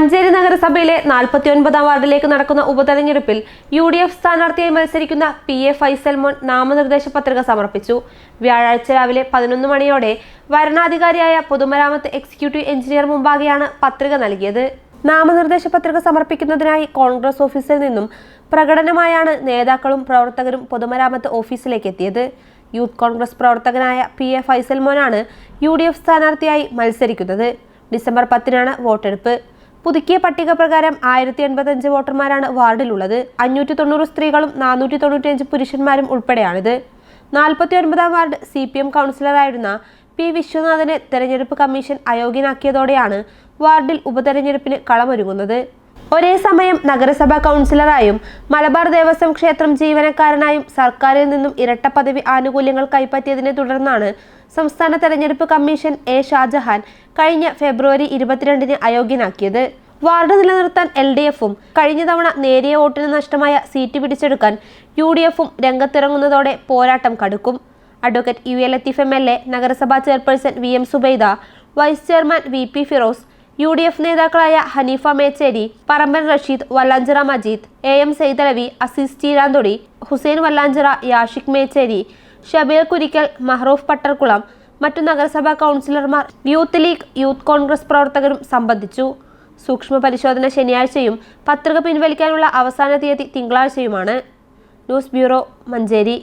Manjeri നഗരസഭയിലെ നാൽപ്പത്തിയൊൻപതാം വാർഡിലേക്ക് നടക്കുന്ന ഉപതെരഞ്ഞെടുപ്പിൽ യു ഡി എഫ് സ്ഥാനാർത്ഥിയായി മത്സരിക്കുന്ന പി എ ഫൈസൽ മോൻ നാമനിർദ്ദേശ പത്രിക സമർപ്പിച്ചു. വ്യാഴാഴ്ച രാവിലെ പതിനൊന്ന് മണിയോടെ വരണാധികാരിയായ പൊതുമരാമത്ത് എക്സിക്യൂട്ടീവ് എഞ്ചിനീയർ മുമ്പാകെയാണ് പത്രിക നൽകിയത്. നാമനിർദ്ദേശ പത്രിക സമർപ്പിക്കുന്നതിനായി കോൺഗ്രസ് ഓഫീസിൽ നിന്നും പ്രകടനമായാണ് നേതാക്കളും പ്രവർത്തകരും പൊതുമരാമത്ത് ഓഫീസിലേക്ക് എത്തിയത്. യൂത്ത് കോൺഗ്രസ് പ്രവർത്തകനായ പി എ ഫൈസൽ മോനാണ് യു ഡി എഫ് സ്ഥാനാർത്ഥിയായി മത്സരിക്കുന്നത്. ഡിസംബർ പത്തിനാണ് വോട്ടെടുപ്പ്. പുതുക്കിയ പട്ടിക പ്രകാരം ആയിരത്തി എൺപത്തഞ്ച് വോട്ടർമാരാണ് വാർഡിലുള്ളത്. അഞ്ഞൂറ്റി തൊണ്ണൂറ് സ്ത്രീകളും നാനൂറ്റി തൊണ്ണൂറ്റിയഞ്ച് പുരുഷന്മാരും ഉൾപ്പെടെയാണിത്. നാൽപ്പത്തി ഒൻപതാം വാർഡ് സി പി എം കൗൺസിലറായിരുന്ന പി വിശ്വനാഥനെ തെരഞ്ഞെടുപ്പ് കമ്മീഷൻ അയോഗ്യനാക്കിയതോടെയാണ് വാർഡിൽ ഉപതെരഞ്ഞെടുപ്പിന് കളമൊരുങ്ങുന്നത്. ഒരേ സമയം നഗരസഭാ കൗൺസിലറായും മലബാർ ദേവസ്വം ക്ഷേത്രം ജീവനക്കാരനായും സർക്കാരിൽ നിന്നും ഇരട്ട പദവി ആനുകൂല്യങ്ങൾ കൈപ്പറ്റിയതിനെ തുടർന്നാണ് സംസ്ഥാന തെരഞ്ഞെടുപ്പ് കമ്മീഷൻ എ ഷാജഹാൻ കഴിഞ്ഞ ഫെബ്രുവരി ഇരുപത്തിരണ്ടിന് അയോഗ്യനാക്കിയത്. വാർഡ് നിലനിർത്താൻ എൽ ഡി എഫും കഴിഞ്ഞ തവണ നേരിയ വോട്ടിന് നഷ്ടമായ സീറ്റ് പിടിച്ചെടുക്കാൻ യു ഡി എഫും രംഗത്തിറങ്ങുന്നതോടെ പോരാട്ടം കടുക്കും. Advocate U A Latheef M L A നഗരസഭാ chairperson V M Subaida vice chairman V P Firoz U D F നേതാക്കളായ ഹനീഫ മേച്ചേരി പറമ്പൻ റഷീദ് വല്ലാഞ്ചിറ മജീദ് എ എം സൈതലവി അസീസ് ചീരാന്തൊടി ഹുസൈൻ വല്ലാഞ്ചിറ യാഷിഖ് മേച്ചേരി ഷബീർ കുരിക്കൽ മഹ്റൂഫ് പട്ടർകുളം മറ്റു നഗരസഭാ കൗൺസിലർമാർ യൂത്ത് ലീഗ് യൂത്ത് കോൺഗ്രസ് പ്രവർത്തകരും സംബന്ധിച്ചു. സൂക്ഷ്മ പരിശോധന ശനിയാഴ്ചയും പത്രിക പിൻവലിക്കാനുള്ള അവസാന തീയതി തിങ്കളാഴ്ചയുമാണ്. News bureau Manjeri.